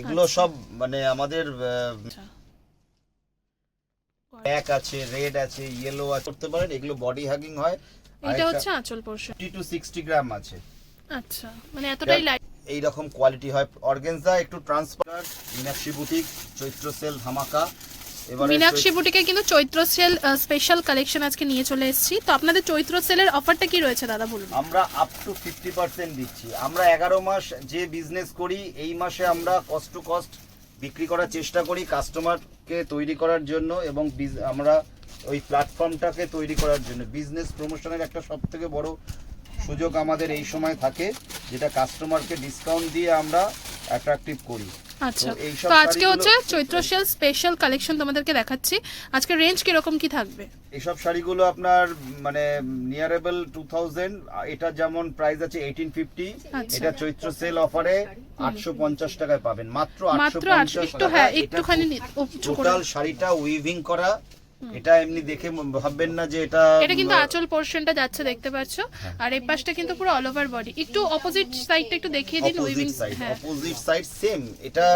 এগুলো সব মানে আমাদের আচ্ছা। ব্ল্যাক আছে রেড আছে ইয়েলো আছে করতে পারেন। এগুলো বডি হাগিং হয়। এটা হচ্ছে আঁচল portion fifty to sixty gram আছে। আচ্ছা মানে এতটাই লাইট এই রকম কোয়ালিটি হয়। অর্গেনজা একটু transparent Meenakshi boutique Chaitra sale ধামাকা। মীনাক্ষী বুটিকে কিন্তু চৈত্র সেল স্পেশাল কালেকশন আজকে নিয়ে চলে এসেছি। তো আপনাদের চৈত্র সেলের অফারটা কি রয়েছে দাদা বলুন? আমরা আপ টু ফিফটি পার্সেন্ট দিচ্ছি। আমরা এগারো মাস যে বিজনেস করি এই মাসে আমরা কস্ট টু কস্ট বিক্রি করার চেষ্টা করি কাস্টমারকে তৈরি করার জন্য এবং আমরা ওই প্ল্যাটফর্মটাকে তৈরি করার জন্য। বিজনেস প্রমোশনের একটা সব থেকে বড় সুযোগ আমাদের এই সময় থাকে যেটা কাস্টমারকে ডিসকাউন্ট দিয়ে আমরা অ্যাট্রাকটিভ করি। আচ্ছা। তো আজকে হচ্ছে চৈত্র সেল স্পেশাল কালেকশন তোমাদেরকে দেখাচ্ছি। আজকে রেঞ্জ কীরকম কি থাকবে? এইসব শাড়িগুলো আপনার মানে নিয়ারেবল টু থাউজেন্ড এটা যেমন প্রাইস আছে এইটিন ফিফটি আচ্ছা। এটা চৈত্র সেল অফারে আটশো পঞ্চাশ টাকায় পাবেন। মাত্র আটশো পঞ্চাশ হ্যাঁ করে টোটাল শাড়িটা উইভিং করা এটা এমনি দেখে ভাববেন না যে এটা এটা কিন্তু আঁচল পোর্শনটা যাচ্ছে দেখতে পাচ্ছ। হ্যাঁ। আর এই পাশটা কিন্তু পুরো অল ওভার বডি একটু অপোজিট সাইডটা একটু দেখিয়ে দিন উইভিং সাইড হ্যাঁ। অপোজিট সাইড সেম এটা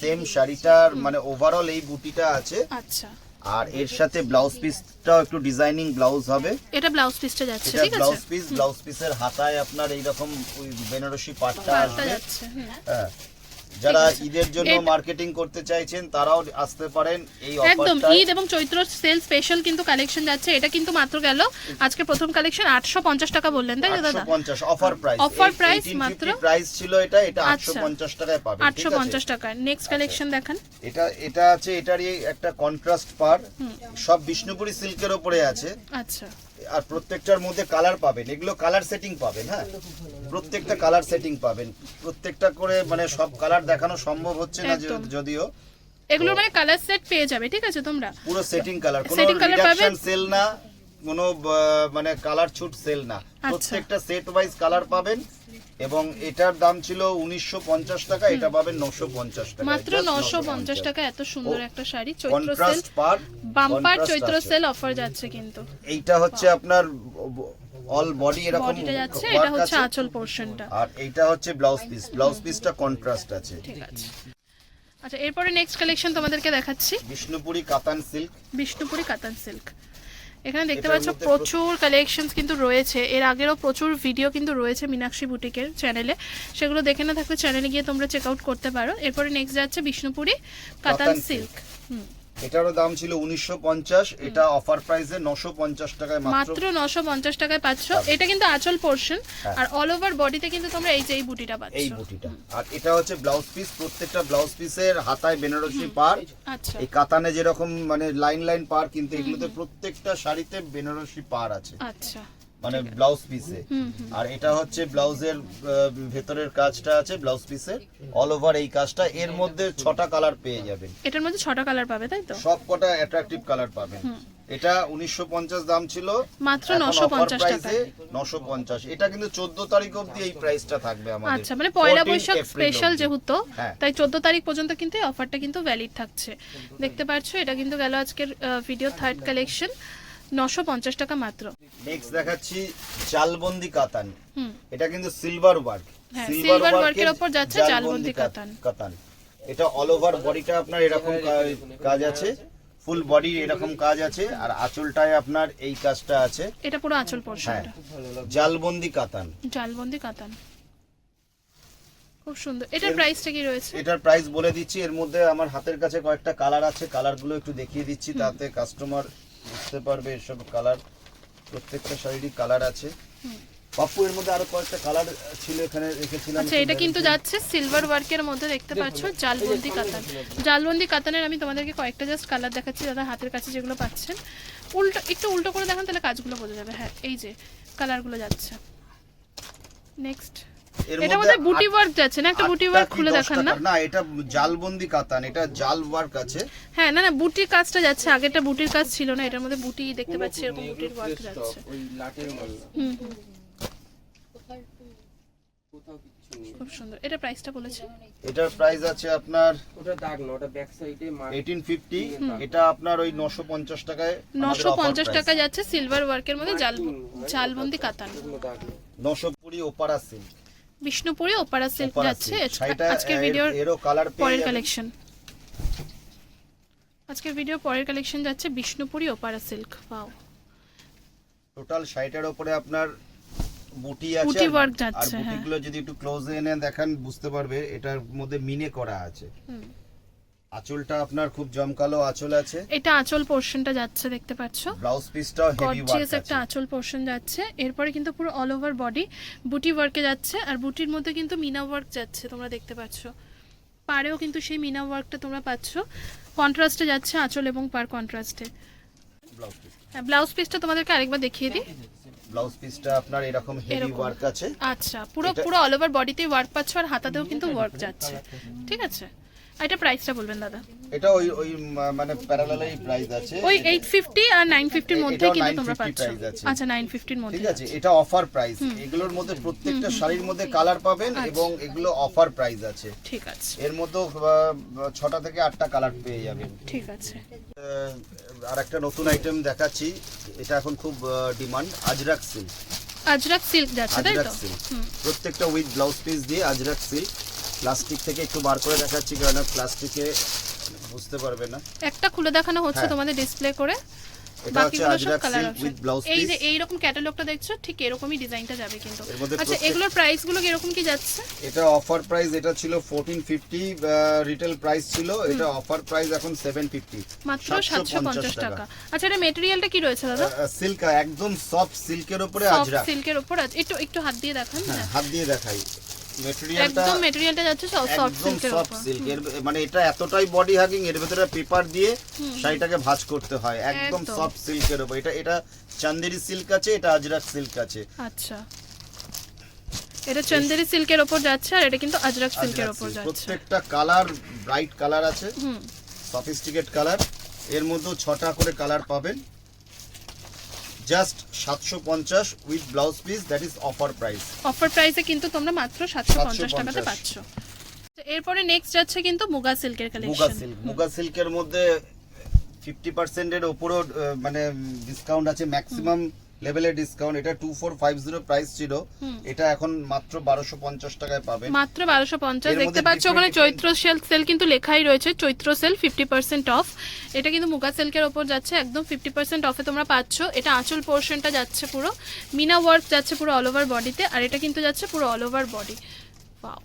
সেম শাড়িটার মানে ওভারঅল এই বুটিটা আছে। আচ্ছা। আর এর সাথে ব্লাউজ পিসটাও একটু ডিজাইনিং ব্লাউজ হবে। এটা ব্লাউজ পিসটা যাচ্ছে ঠিক আছে? ব্লাউজ পিস ব্লাউজ পিসের হাতায় আপনার এইরকম ওই বেনারসি পাটটা আসবে। যাচ্ছে হ্যাঁ। যারা ঈদের জন্য মার্কেটিং করতে চাইছেন তারাও আসতে পারেন এই একদম ঈদ এবং চৈত্র সেল স্পেশাল কিন্তু কালেকশন যাচ্ছে। এটা কিন্তু মাত্র গেল। আজকে প্রথম কালেকশন আটশো পঞ্চাশ টাকা বললেন তাই দাদা? 850 অফার প্রাইস Offer price মাত্র? প্রাইস ছিল এটা? এটা আচ্ছা। 850 টাকায় পাবেন আটশো ঠিক আছে? পঞ্চাশ টাকা। নেক্সট কালেকশন দেখান। এটা এটা আছে এটারই একটা কন্ট্রাস্ট পার। সব বিষ্ণুপুরি সিল্কের উপরে আছে। আচ্ছা। আর প্রত্যেকটার মধ্যে কালার পাবেন। এগুলো কালার সেটিং পাবেন হ্যাঁ? প্রত্যেকটা কালার সেটিং পাবেন। প্রত্যেকটা করে মানে সব কালার দেখানো সম্ভব হচ্ছে না যদিও। এগুলোর মানে কালার সেট পেয়ে যাবে ঠিক আছে তোমরা? পুরো সেটিং কালার কোনো রিডাকশন সেল না কোনো মানে কালার ছুট সেল না। প্রত্যেকটা সেট ওয়াইজ কালার পাবেন। এবং এটার দাম ছিল উনিশশো পঞ্চাশ টাকা এটা পাবেন নশো পঞ্চাশ টাকা। মাত্র নশো পঞ্চাশ টাকা এত সুন্দর একটা sari Chaitra sale bumper Chaitra sale offer যাচ্ছে কিন্তু। এইটা হচ্ছে আপনার অল বডি এরকম বডিটা যাচ্ছে এটা হচ্ছে। আঁচল পোর্শনটা আর এইটা হচ্ছে ব্লাউজ পিস ব্লাউজ পিসটা কন্ট্রাস্ট আছে। ঠিক আছে। আচ্ছা এরপরে নেক্সট কালেকশন তোমাদেরকে দেখাচ্ছি। বিষ্ণুপুরি কাতান সিল্ক বিষ্ণুপুরি কাতান সিল্ক এখানে দেখতে পাচ্ছ প্রচুর কালেকশনস কিন্তু রয়েছে। এর আগেরও প্রচুর ভিডিও কিন্তু রয়েছে মীনাক্ষী বুটিকের চ্যানেলে সেগুলো দেখে না থাকলে চ্যানেলে গিয়ে তোমরা চেক আউট করতে পারো। এরপরে নেক্সট যাচ্ছে বিষ্ণুপুরি কাতান সিল্ক হুম। এটারও দাম ছিল উনিশশো পঞ্চাশ এটা অফার প্রাইসে নশো পঞ্চাশ টাকায় মাত্র। নশো পঞ্চাশ টাকায় পাচ্ছ। এটা কিন্তু আঁচল পোর্শন হ্যাঁ। আর অল ওভার বডিতে কিন্তু তোমরা এই যে এই বুটিটা পাচ্ছ। এই বুটিটা। আর এটা হচ্ছে ব্লাউজ পিস প্রত্যেকটা ব্লাউজ পিসের হাতায় বেনারসি পার আচ্ছা। এই কাতানে যেরকম মানে লাইন লাইন পার কিন্তু এগুলোতে প্রত্যেকটা শাড়িতে বেনারসি পার আছে। আচ্ছা। মানে ব্লাউজ পিসে আর এটা হচ্ছে ব্লাউজের ভেতরের কাজটা আছে ব্লাউজ পিসের অল ওভার এই কাজটা এর মধ্যে ছটা কালার পেয়ে যাবেন। এটার মধ্যে ছটা কালার পাবে তাই তো? সব কটা অ্যাট্রাকটিভ কালার পাবেন। এটা উনিশশো পঞ্চাশ দাম ছিল মাত্র এখন 950 offer price এ 950 এটা কিন্তু চোদ্দ তারিখ অবধি এই প্রাইসটা থাকবে আমাদের। আচ্ছা মানে পয়লা বৈশাখ স্পেশাল যেহেতু হ্যাঁ। তাই চোদ্দ তারিখ পর্যন্ত কিন্তু এই অফারটা কিন্তু ভ্যালিড থাকছে। দেখতে পাচ্ছ এটা কিন্তু গেল আজকের ভিডিও থার্ড কালেকশন নশো পঞ্চাশ টাকা মাত্র। নেক্সট দেখাচ্ছি জালবন্দি কাতান। এটা কিন্তু সিলভার ওয়ার্ক work এর ওপর যাচ্ছে জালবন্দি কাতান। কাতান। এটা অল ওভার বডিটা আপনার এরকম কাজ আছে। ফুল বডি এরকম কাজ আছে। আর আঁচলটায় আপনার এই কাজটা আছে। এটা পুরো আঁচল হ্যাঁ পোর্শনটা জালবন্দি কাতান। জালবন্দি কাতান। খুব সুন্দর। এটার প্রাইসটা কি রয়েছে? এটার প্রাইস বলে দিচ্ছি। এর মধ্যে আমার হাতের কাছে কয়েকটা কালার আছে। কালারগুলো একটু দেখিয়ে দিচ্ছি। তাতে কাস্টমার বুঝতে পারবে এসব কালার প্রত্যেকটা শাড়িরই কালার আছে। পাপ্পু এর মধ্যে আরও কয়েকটা কালার ছিল এখানে রেখেছিলাম। আচ্ছা এটা কিন্তু যাচ্ছে সিলভার ওয়ার্কের মধ্যে দেখতে পাচ্ছ জালবন্দি কাতান। জালবন্দি কাতানের আমি তোমাদেরকে কয়েকটা জাস্ট কালার দেখাচ্ছি দাদা হাতের কাছে যেগুলো পাচ্ছেন। উল্টো একটু উল্টো করে দেখান তাহলে কাজগুলো বোঝা যাবে। হ্যাঁ এই যে কালারগুলো যাচ্ছে। নেক্সট এটা মধ্যে বুটি ওয়ার্ক যাচ্ছে না? একটা বুটি ওয়ার্ক খুলে দেখান না? না এটা জালবন্দি কাতান এটা জাল ওয়ার্ক আছে। হ্যাঁ না না বুটির কাজটা যাচ্ছে আগেরটা বুটির কাজ ছিল না এটার মধ্যে বুটি দেখতে পাচ্ছি এরকম বুটির ওয়ার্ক যাচ্ছে। ওই লাটের মাল হুম খুব সুন্দর। এটা প্রাইসটা বলেছে। এটার প্রাইস আছে আপনার ওটা দাগ না ওটা ব্যাক সাইডে 1850 এটা আপনার ওই 950 টাকায় নশো পঞ্চাশ টাকা যাচ্ছে সিলভার ওয়ার্কের মধ্যে জাল জালবন্দি কাতান। কোনো দাগ নেই। 920 ওপারা সিল্ক বিষ্ণুপুরি ওপারা সিল্ক যাচ্ছে। আজকের ভিডিওর পরের কালেকশন আজকের ভিডিও পরের কালেকশন যাচ্ছে বিষ্ণুপুরি ওপারা সিল্ক পাও টোটাল শাড়িটার উপরে আপনার বুটি আছে। বুটি ওয়ার্ক যাচ্ছে আর যাচ্ছে, হ্যাঁ। বুটিগুলো যদি একটু ক্লোজ এনে দেখান বুঝতে পারবে এটার মধ্যে মিনে করা আছে। হুম। আঁচলটা আপনার খুব জমকালো আঁচল আছে। এটা আঁচল পোর্শনটা যাচ্ছে দেখতে পাচ্ছ। ব্লাউজ পিসটাও হেভি ওয়ার্ক আছে। একটা আঁচল পোর্শন যাচ্ছে। এরপরে কিন্তু পুরো অল ওভার বডি বুটি ওয়ার্কে যাচ্ছে। আর বুটির মধ্যে কিন্তু মিনা ওয়ার্ক যাচ্ছে তোমরা দেখতে পাচ্ছ। পাড়েও কিন্তু সেই মিনা ওয়ার্কটা তোমরা পাচ্ছ। কন্ট্রাস্টে যাচ্ছে আঁচল এবং পার কন্ট্রাস্টে ব্লাউজ হ্যাঁ ব্লাউজ পিসটা তোমাদেরকে আরেকবার দেখিয়ে দিই। ব্লাউজ পিসটা আপনার এরকম হেভি। ওয়ার্ক আছে। আচ্ছা পুরো পুরো অল ওভার বডিতেই ওয়ার্ক পাচ্ছ আর হাতাতেও কিন্তু ওয়ার্ক যাচ্ছে। ঠিক আছে? এটা প্রাইসটা বলবেন দাদা। এটা ওই ওই মানে প্যারালালেই প্রাইস আছে। ওই এইট ফিফটি আর নাইন ফিফটির এ- মধ্যে কিন্তু তোমরা পাচ্ছ। আচ্ছা নাইন ফিফটির মধ্যে ঠিক আছে এটা অফার প্রাইস এগুলোর মধ্যে প্রত্যেকটা শাড়ির মধ্যে কালার পাবেন আচ্ছা। এবং এগুলো অফার প্রাইস আছে। ঠিক আছে। এর মধ্যে ছটা থেকে আটটা কালার পেয়ে যাবেন। ঠিক আছে। আর একটা নতুন আইটেম দেখাচ্ছি। এটা এখন খুব demand Ajrakh silk Ajrakh silk যাচ্ছে তাই তো? সিল্ক প্রত্যেকটা উইথ ব্লাউজ পিস দিয়ে আজরাক সিল্ক প্লাস্টিক থেকে একটু বার করে দেখাচ্ছি কারণ প্লাস্টিকে বুঝতে পারবে না। একটা খুলে দেখানো হচ্ছে হ্যাঁ। তোমাদের ডিসপ্লে করে। বাকিগুলো সব কালার সিল্ক এই যে এইরকম ক্যাটালগটা দেখছ ঠিক এরকমই ডিজাইনটা যাবে কিন্তু। আচ্ছা এগুলোর প্রাইসগুলো কীরকম কি যাচ্ছে? এটা অফার প্রাইস এটা ছিল রিটেল প্রাইস এটা অফার প্রাইস এখন সেভেন ফিফটি মাত্র সাতশো পঞ্চাশ টাকা। আচ্ছা এটা মেটেরিয়ালটা কি রয়েছে দাদা? সিল্ক একদম সফট সিল্কের উপরে সফট সিল্কের উপর আছে একটু একটু হাত দিয়ে দেখান। হ্যাঁ। হাত দিয়ে দেখাই। একদম মেটেরিয়ালটা যাচ্ছে সফট সিল্কের সফট উপর। মানে এটা এতটাই বডি হাগিং এর ভিতরে পেপার দিয়ে শাড়িটাকে ভাঁজ করতে হয়। একদম একদম। সফট সিল্কের উপর। এটা এটা চান্দেরি সিল্ক আছে এটা আজরাক সিল্ক আছে। আচ্ছা। এটা চন্দেরি সিল্কের উপর যাচ্ছে আর এটা কিন্তু আজরাক সিল্কের। যাচ্ছে। প্রত্যেকটা কালার ব্রাইট কালার আছে। হুম। সফিস্টিকেট কালারের মধ্যে ছটা করে কালার পাবেন। জাস্ট সাতশো পঞ্চাশ with blouse piece that is offer price. Offer প্রাইসে কিন্তু তোমরা মাত্র সাতশো পঞ্চাশ 750 টাকাতে পাচ্ছ। তো এরপরে নেক্সট যাচ্ছে কিন্তু মুগা সিল্কের কালেকশন মুগা সিল্ক মুগা সিল্কের মধ্যে 50% এর উপরও মানে ডিসকাউন্ট আছে ম্যাক্সিমাম লেভেলের ডিসকাউন্ট এটা two four five zero price ছিল। এটা এখন মাত্র বারোশো পঞ্চাশ টাকায় পাবেন। মাত্র বারোশো পঞ্চাশ। এর দেখতে মধ্যে পাচ্ছ ওখানে চৈত্র সেল সেল কিন্তু লেখাই রয়েছে Chaitra sale fifty percent off এটা কিন্তু মুগা সিল্কের ওপর যাচ্ছে একদম ফিফটি পার্সেন্ট অফে তোমরা পাচ্ছ। এটা আঁচল পোর্শনটা যাচ্ছে পুরো। মিনা ওয়ার্ক যাচ্ছে পুরো অল ওভার বডিতে আর এটা কিন্তু যাচ্ছে পুরো অল ওভার বডি পাও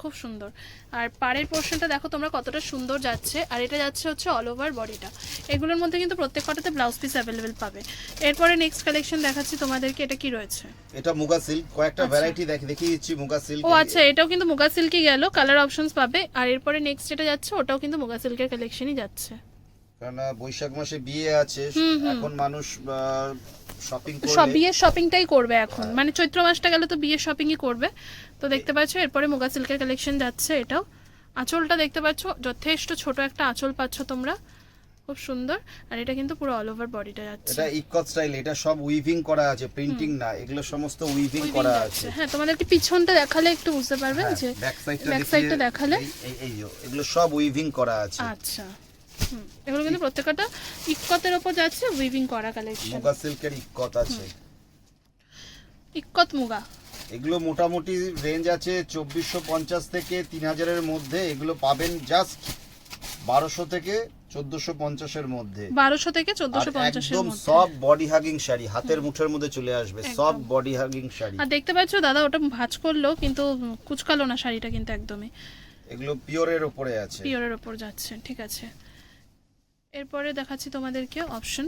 খুব সুন্দর। আর পাড়ের পোর্শনটা দেখো তোমরা কতটা সুন্দর যাচ্ছে আর এটা যাচ্ছে হচ্ছে অল ওভার বডিটা এগুলোর মধ্যে কিন্তু প্রত্যেক কটাতে ব্লাউজ পিস অ্যাভেলেবেল পাবে। এরপরে নেক্সট কালেকশন দেখাচ্ছি তোমাদেরকে এটা কি রয়েছে? এটা মুগা সিল্ক কয়েকটা আচ্ছা। ভ্যারাইটি দেখে দেখিয়ে দিচ্ছি মুগা সিল্ক ও আচ্ছা এটাও কিন্তু মুগা সিল্কই গেল কালার অপশনস পাবে। আর এরপরে নেক্সট যেটা যাচ্ছে ওটাও কিন্তু মুগা সিল্কের কালেকশনই যাচ্ছে। কারণ বৈশাখ মাসে বিয়ে আছে। এখন মানুষ সব করবে বিয়ের শপিংটাই করবে এখন। মানে চৈত্র মাসটা গেলে তো বিয়ের শপিংই করবে। তো দেখতে পাচ্ছ এরপরে মুগা সিল্কের কালেকশন যাচ্ছে এটাও। আঁচলটা দেখতে পাচ্ছ যথেষ্ট ছোট একটা আঁচল পাচ্ছ তোমরা। খুব সুন্দর। আর এটা কিন্তু পুরো অল ওভার বডিটা যাচ্ছে। এটা ইকত স্টাইল এটা সব উইভিং করা আছে প্রিন্টিং না এগুলো সমস্ত উইভিং করা আছে। হ্যাঁ তোমাদেরকে পিছনটা দেখালে একটু বুঝতে পারবেন যে ব্যাক সাইডটা দেখালে। এই এগুলো সব উইভিং করা আছে। আচ্ছা। এগুলো কিন্তু প্রত্যেকটা ইক্কতের ওপর যাচ্ছে উইভিং করা কালেকশন মুগা সিল্কের ইকত আছে। ইক্কত মুগা। এগুলো মোটামুটি রেঞ্জ আছে চব্বিশশো পঞ্চাশ থেকে তিন হাজারের মধ্যে। এগুলো পাবেন জাস্ট বারোশো থেকে চোদ্দশো পঞ্চাশের মধ্যে। বারোশো থেকে চোদ্দশো পঞ্চাশের একদম সব বডি হাগিং শাড়ি হাতের মুঠের মধ্যে চলে আসবে সব বডি হাগিং শাড়ি। আর দেখতে পাচ্ছ দাদা ওটা ভাঁজ করল কিন্তু কুচকালো না শাড়িটা কিন্তু একদমই। এগুলো পিওরের উপরে আছে। পিওরের ওপর যাচ্ছে ঠিক আছে। এরপরে দেখাচ্ছি তোমাদেরকে অপশন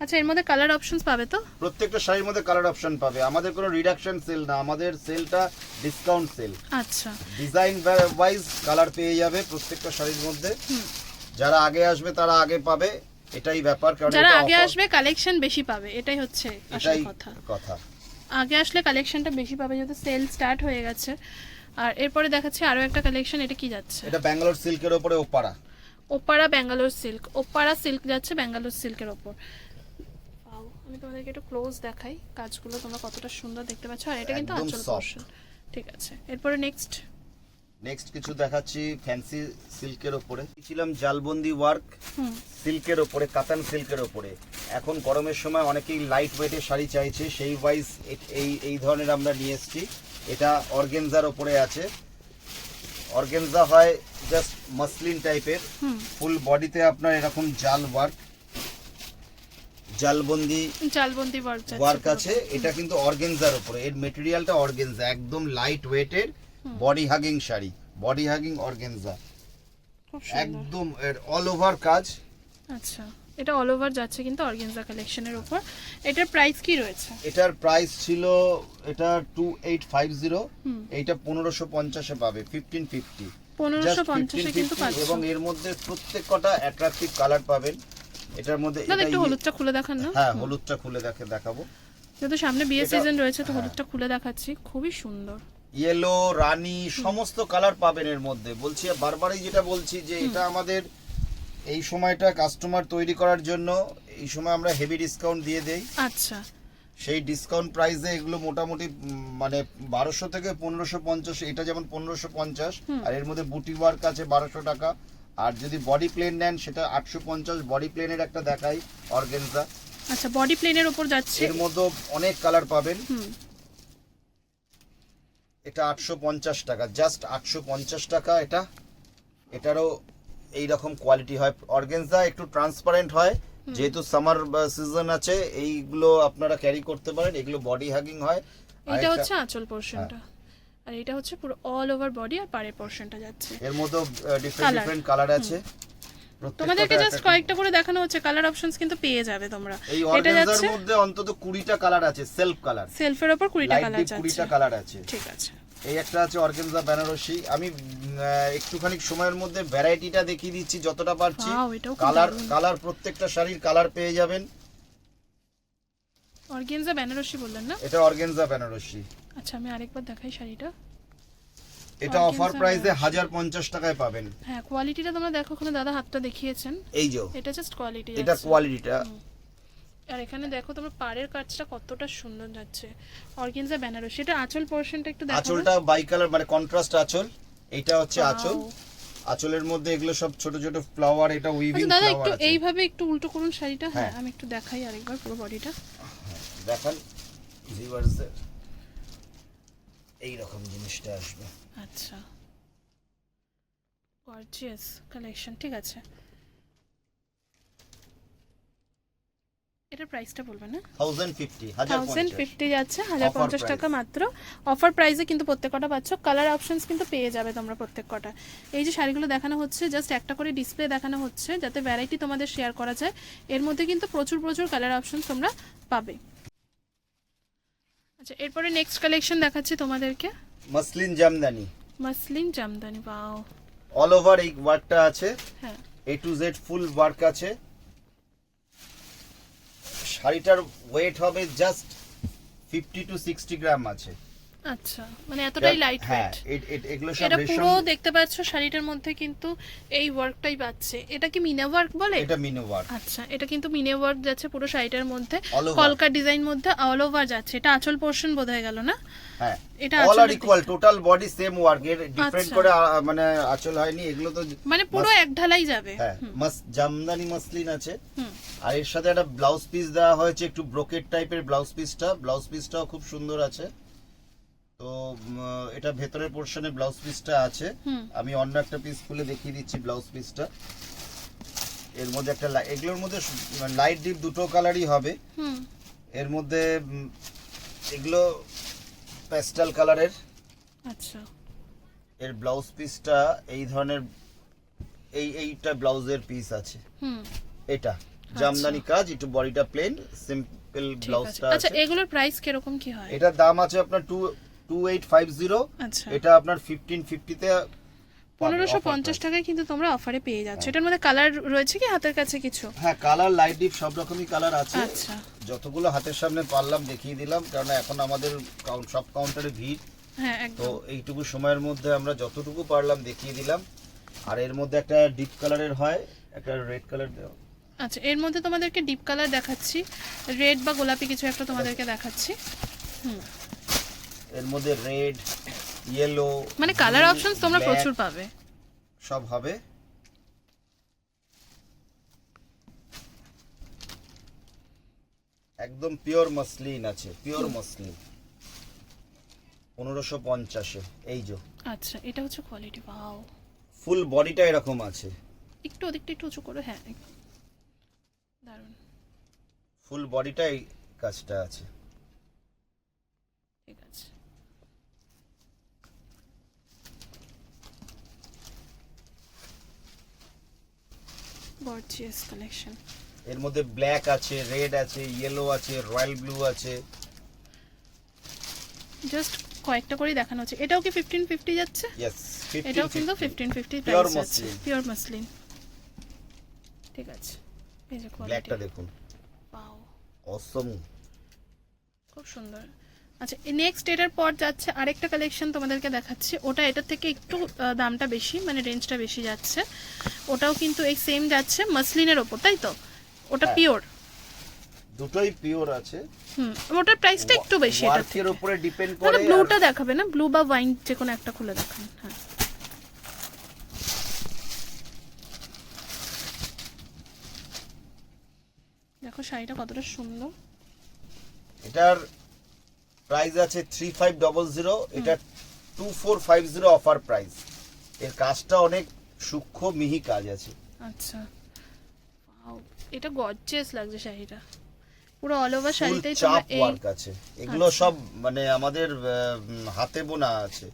আচ্ছা এর মধ্যে কালার অপশনস পাবে তো? প্রত্যেকটা শাড়ির মধ্যে কালার অপশন পাবে। আমাদের কোনো রিডাকশন সেল না আমাদের সেলটা ডিসকাউন্ট সেল আচ্ছা। ডিজাইন ওয়াইজ কালার পেয়ে যাবে প্রত্যেকটা শাড়ির মধ্যে। যারা আগে আসবে তারা আগে পাবে। এটাই ব্যাপার কারণ যারা আগে আসবে কালেকশন বেশি পাবে। এটাই হচ্ছে আসল কথা। কথা। আগে আসলে কালেকশনটা বেশি পাবে যেহেতু সেল স্টার্ট হয়ে গেছে। আর এরপরে দেখাচ্ছি আরও একটা কালেকশন এটা কি যাচ্ছে? এটা ব্যাঙ্গালোর সিল্কের উপরে ওপারা ওপারা ব্যাঙ্গালোর সিল্ক ওপারা সিল্ক যাচ্ছে ব্যাঙ্গালোর সিল্কের ওপর। আমি তোমাদেরকে একটু ক্লোজ দেখাই কাজগুলো তোমরা কতটা সুন্দর দেখতে পাচ্ছ আর এটা কিন্তু আঁচল পোর্শন ঠিক আছে এরপরে নেক্সট নেক্সট কিছু দেখাচ্ছি ফ্যান্সি সিল্কের উপরে ছিলাম জালবন্দি ওয়ার্ক সিল্কের ওপরে কাতান সিল্কের ওপরে। এখন গরমের সময় অনেকেই লাইট ওয়েটের শাড়ি চাইছে সেই ওয়াইজ এই এই ধরনের আমরা নিয়ে এসেছি। এটা অর্গেনজার ওপরে আছে। অর্গেনজা হয় জাস্ট মাসলিন টাইপের। ফুল বডিতে আপনার এরকম জাল ওয়ার্ক জালবন্দি চালবন্দি ওয়ার্ক আছে। এটা কিন্তু অর্গেনজার উপরে। এর মেটেরিয়ালটা অর্গেনজা একদম লাইট ওয়েটের body hugging sari. Body hugging organza. একদম এর অল ওভার কাজ। আচ্ছা। এটা অল ওভার যাচ্ছে কিন্তু অর্গেনজা কালেকশনের উপর। এটার প্রাইস কি রয়েছে? এটার প্রাইস ছিল এটা টু এইট ফাইভ জিরো। এইটা পনেরোশো পঞ্চাশে পাবে ফিফটিন ফিফটি পনেরোশো পঞ্চাশে কিন্তু পাচ্ছ এবং এর মধ্যে প্রত্যেক কটা অ্যাট্রাকটিভ কালার পাবেন। এটার মধ্যে দাদা একটু ইয়ে- হলুদটা খুলে দেখান না? হ্যাঁ হলুদটা খুলে দেখে দেখাবো। যেহেতু সামনে বিয়ে সিজন রয়েছে তো হ্যাঁ। হলুদটা খুলে দেখাচ্ছি। খুবই সুন্দর। ইয়েলো রানী সমস্ত কালার পাবেন এর মধ্যে। বলছি বারবারই যেটা বলছি যে এটা আমাদের এই সময়টা কাস্টমার তৈরি করার জন্য এই সময় আমরা হেভি ডিসকাউন্ট দিয়ে দেই। আচ্ছা। সেই ডিসকাউন্ট প্রাইসে এগুলো মোটামুটি মানে বারোশো থেকে পনেরোশো পঞ্চাশ এটা যেমন পনেরোশো পঞ্চাশ আর এর মধ্যে বুটি ওয়ার্ক আছে বারোশো টাকা। আর যদি বডি প্লেন নেন সেটা আটশো পঞ্চাশ। বডি প্লেনের একটা দেখাই অর্গেনজা আচ্ছা বডি প্লেনের উপর যাচ্ছে। এর মধ্যে অনেক কালার পাবেন। এটা আটশো পঞ্চাশ টাকা জাস্ট আটশো পঞ্চাশ টাকা এটা। এটারও এই রকম কোয়ালিটি হয়। অর্গেনজা একটু ট্রান্সপারেন্ট হয়। যেহেতু সামার সিজন আছে এইগুলো আপনারা ক্যারি করতে পারেন এগুলো বডি হাগিং হয়। এটা হচ্ছে আঁচল পোর্শনটা আর এটা হচ্ছে পুরো অল ওভার বডি আর পাড়ের পোর্শনটা যাচ্ছে। এর মধ্যে ডিফারেন্ট Colour. ডিফারেন্ট কালার আছে। তোমাদেরকে জাস্ট কয়েকটা করে দেখানো হচ্ছে কালার অপশনস কিন্তু পেয়ে যাবে তোমরা। এটা যাচ্ছে মধ্যে অন্তত কুড়িটা কালার আছে সেলফ কালার সেলফের কুড়িটা লাইট কালার ডিপ যাচ্ছে। কুড়িটা কালার আছে। ঠিক আছে। এই একটা আছে অর্গেনজা বেনারসি। আমি একটুখানি সময়ের মধ্যে ভ্যারাইটিটা দেখিয়ে দিচ্ছি যতটা পারছি। কালার কালার প্রত্যেকটা শাড়ির কালার পেয়ে যাবেন। অর্গেনজা বেনারসি বললেন না? এটা অর্গেনজা বেনারসি। আচ্ছা আমি আরেকবার দেখাই শাড়িটা। এটা অফার প্রাইসে বেনারসি। হাজার পঞ্চাশ টাকায় পাবেন। হ্যাঁ কোয়ালিটিটা তোমরা দেখো ওখানে দাদা হাতটা দেখিয়েছেন। এই যে। এটা জাস্ট কোয়ালিটি এটা কোয়ালিটিটা আর এখানে দেখো তোমার পাড়ের কাজটা কতটা সুন্দর যাচ্ছে। অর্গেনজা বেনারসি এটা আঁচল পোর্শনটা একটু দেখো। আঁচলটা বাই কালার মানে কন্ট্রাস্ট আঁচল। এটা হচ্ছে. আঁচল। আঁচলের মধ্যে এগুলো সব ছোট ছোট ফ্লাওয়ার এটা উইভিং আচ্ছা দাদা একটু এইভাবে একটু উল্টো করুন শাড়িটা। হ্যাঁ হ্যাঁ। আমি একটু দেখাই আরেকবার পুরো বডিটা। দেখান। ভিউয়ার্সদের এই রকম জিনিসটা আসবে। আচ্ছা। গর্জিয়াস কালেকশন ঠিক আছে। এটার প্রাইসটা বলবেন না পঞ্চাশ। ফিফটি যাচ্ছে হাজার Offer পঞ্চাশ price. টাকা মাত্র। অফার প্রাইসে কিন্তু প্রত্যেক কটা পাচ্ছ কালার অপশনস কিন্তু পেয়ে যাবে তোমরা প্রত্যেক কটা। এই যে শাড়িগুলো দেখানো হচ্ছে জাস্ট একটা করে ডিসপ্লে দেখানো হচ্ছে যাতে ভ্যারাইটি তোমাদের শেয়ার করা যায়। এর মধ্যে কিন্তু প্রচুর প্রচুর কালার অপশন তোমরা পাবে। আচ্ছা এরপরে নেক্সট কালেকশন দেখাচ্ছি তোমাদেরকে। মাসলিন জামদানি। মাসলিন জামদানি বাও অল ওভার এই ওয়ার্কটা আছে। হ্যাঁ। A to Z full work আছে। শাড়িটার ওয়েট হবে just fifty to sixty gram আছে। আচ্ছা মানে এতটাই লাইট হ্যাঁ এগুলো সব এটা রেশম। পুরো দেখতে পাচ্ছ শাড়িটার মধ্যে কিন্তু এই ওয়ার্কটাই পাচ্ছে। এটা কি মিনা ওয়ার্ক বলে? এটা মিনো ওয়ার্ক আচ্ছা এটা কিন্তু মিনা ওয়ার্ক যাচ্ছে পুরো শাড়িটার মধ্যে। কলকা ডিজাইন মধ্যে অল ওভার যাচ্ছে। এটা আঁচল পোর্শন বোধ হয়ে গেল না? হ্যাঁ এটা all are equal total body same work এর ডিফারেন্ট আচ্ছা। করে মানে আঁচল হয়নি এগুলো তো মানে পুরো এক ঢালাই যাবে। হ্যাঁ মাস জামদানি মাসলিন আছে। হুম। আর এর সাথে একটা ব্লাউজ পিস দেওয়া হয়েছে একটু ব্রোকেট টাইপের ব্লাউজ পিসটা ব্লাউজ পিসটাও খুব সুন্দর আছে। তো এটা ভেতরের পোর্শনে ব্লাউজ পিসটা আছে। আমি অন্য একটা পিস খুলে দেখিয়ে দিচ্ছি ব্লাউজ পিসটা এর মধ্যে একটা এগুলোর মধ্যে লাইট ডিপ দুটো কালারই হবে। এর মধ্যে এগুলো প্যাস্টাল কালারের আচ্ছা। এর ব্লাউজ পিসটা এই ধরনের এই এইটা ব্লাউজের পিস আছে। হুম। এটা। জামদানি কাজ একটু বডিটা প্লেন সিম্পল ব্লাউজটা আচ্ছা এগুলোর প্রাইস কীরকম কি হয়? এটার দাম আছে আপনার two two eight five zero আচ্ছা। এটা আপনার ফিফটিন ফিফটিতে পনেরোশো পঞ্চাশ টাকায় কিন্তু তোমরা অফারে পেয়ে যাচ্ছ। এটার মধ্যে কালার রয়েছে কি হাতের কাছে কিছু? হ্যাঁ কালার লাইট ডিপ সব রকমই কালার আছে। আচ্ছা। যতগুলো হাতের সামনে পারলাম দেখিয়ে দিলাম কারণ এখন আমাদের কাউন্ট সব কাউন্টারে ভিড়। হ্যাঁ তো এইটুকু সময়ের মধ্যে আমরা যতটুকু পারলাম দেখিয়ে দিলাম। আর এর মধ্যে একটা ডিপ কালারের হয় একটা রেড কালার দেওয়া আচ্ছা এর মধ্যে তোমাদেরকে ডিপ কালার দেখাচ্ছি। রেড বা গোলাপি কিছু একটা তোমাদেরকে দেখাচ্ছি। হুম। এর মধ্যে রেড ইয়েলো মানে কালার অপশনস তোমরা প্রচুর পাবে। সব হবে। একদম পিওর মসলিন আছে পিওর মসলিন পনেরোশো পঞ্চাশে এই যে। আচ্ছা এটা হচ্ছে কোয়ালিটি বাও ফুল বডিটা এরকম আছে। একটু ওদিকটা একটু উঁচু করে হ্যাঁ। দারুণ। ফুল বডিটা এই কাজটা আছে। ঠিক আছে। গর্জিয়াস কালেকশন এর মধ্যে ব্ল্যাক আছে রেড আছে ইয়েলো আছে রয়্যাল ব্লু আছে। জাস্ট কয়েকটা করেই দেখানো হচ্ছে। এটাও কি ফিফটিন ফিফটি যাচ্ছে? ইয়েস এটাও কিন্তু ফিফটিন ফিফটি Pure প্রাইস আছে পিওর মাসলিন ঠিক আছে। ব্ল্যাকটা দেখুন। অসম খুব সুন্দর। আচ্ছা নেক্সট এটার পর যাচ্ছে আরেকটা কালেকশন তোমাদেরকে দেখাচ্ছি। ওটা এটার থেকে একটু দামটা বেশি মানে রেঞ্জটা বেশি যাচ্ছে। ওটাও কিন্তু এই সেম যাচ্ছে মাসলিনের ওপর তাই তো? ওটা হ্যাঁ। পিওর দুটোই পিওর আছে। হুম ওটার প্রাইসটা একটু বেশি এটা ওয়ার্কের উপরে ডিপেন্ড করে ব্লুটা দেখাবে না? ব্লু বা ওয়াইন যে কোনো একটা খুলে দেখান হ্যাঁ। দেখো শাড়িটা কতটা সুন্দর। এটার প্রাইস আছে থ্রি ফাইভ ডবল জিরো এটা two four five zero offer price এর কাজটা অনেক সূক্ষ্ম মিহি কাজ আছে। আচ্ছা। এটা গর্জিয়াস লাগছে শাড়িটা। পুরো অল ওভার শাড়িতেই চাপ ওয়ার্ক আছে। এগুলো আচ্ছা। সব মানে আমাদের হাতে বোনা আছে।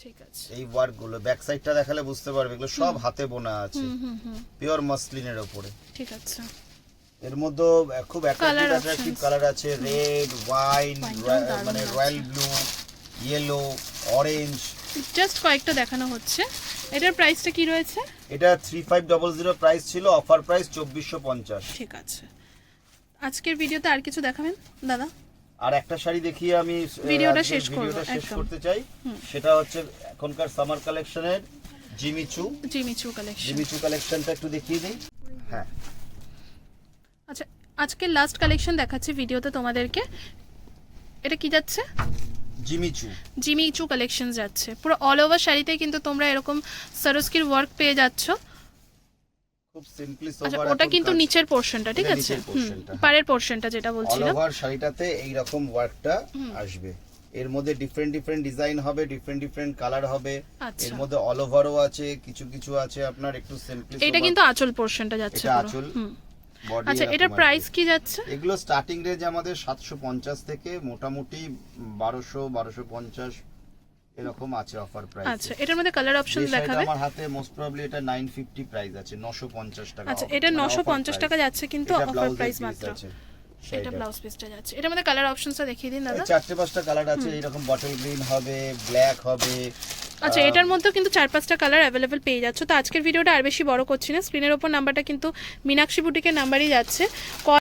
ঠিক আছে। এই ওয়ার্কগুলো ব্যাক সাইডটা দেখালে বুঝতে পারবে এগুলো সব হাতে বোনা আছে। পিওর মাসলিনের উপরে ঠিক আছে। এর মধ্যে খুব অ্যাট্রাকটিভ কালার আছে রেড ওয়াইন মানে royal blue yellow orange just কয়েকটা দেখানো হচ্ছে। এটার প্রাইসটা কি রয়েছে? এটা three five double zero price ছিল অফার প্রাইস চব্বিশশো পঞ্চাশ। ঠিক আছে। আজকের ভিডিওতে আর কিছু দেখাবেন দাদা? আর একটা শাড়ি দেখিয়ে আমি ভিডিওটা শেষ করব, ভিডিওটা শেষ করতে চাই। সেটা হচ্ছে এখনকার সামার কালেকশনের জিমিচু জিমিচু কালেকশন জিমিচু কালেকশনটা একটু দেখিয়ে দিই। হ্যাঁ। আজকের লাস্ট কালেকশন দেখাচ্ছি ভিডিওতে তোমাদেরকে। এটা কি যাচ্ছে? জিমিচু জিমিচু কালেকশন যাচ্ছে। পুরো অল ওভার শাড়িতে কিন্তু তোমরা এরকম সরস্কির ওয়ার্ক পেয়ে যাচ্ছ। খুব সিম্পলি আচ্ছা ওটা কিন্তু নিচের পোর্শনটা ঠিক আছে। পাড়ের পোর্শনটা যেটা অল ওভার শাড়িটাতে এই রকম ওয়ার্কটা আসবে। এর মধ্যে ডিফারেন্ট ডিফারেন্ট ডিজাইন হবে ডিফারেন্ট ডিফারেন্ট কালার হবে। আচ্ছা। এর মধ্যে অল ওভারও আছে কিছু কিছু আছে আপনার একটু সিম্পলি এটা কিন্তু আঁচল পোর্শনটা যাচ্ছে এটা আঁচল, আচ্ছা এটার প্রাইস কি যাচ্ছে? এগুলো স্টার্টিং রেঞ্জ আমাদের সাতশো পঞ্চাশ থেকে মোটামুটি বারোশো বারোশো পঞ্চাশ এরকম আছে অফার প্রাইস আচ্ছা এটার মধ্যে কালার অপশন দেখাবে? আমার হাতে মোস্ট প্রবাবলি এটা নাইন ফিফটি প্রাইস আছে নশো পঞ্চাশ টাকা আচ্ছা এটা মানে নশো offer পঞ্চাশ price। টাকা যাচ্ছে কিন্তু এটা অফার প্রাইস মাত্র। এটা। ব্লাউজ পিসটা যাচ্ছে। এটার মধ্যে কালার অপশনসটা দেখিয়ে দিন দাদা। চারটে পাঁচটা কালার আছে এরকম বটল গ্রিন হবে ব্ল্যাক হবে আচ্ছা এটার মধ্যেও কিন্তু চার পাঁচটা কালার অ্যাভেলেবেল পেয়ে যাচ্ছ। তো আজকের ভিডিওটা আর বেশি বড় করছি না। স্ক্রিনের ওপর নাম্বারটা কিন্তু মিনাক্ষী বুটিকের নাম্বারই যাচ্ছে।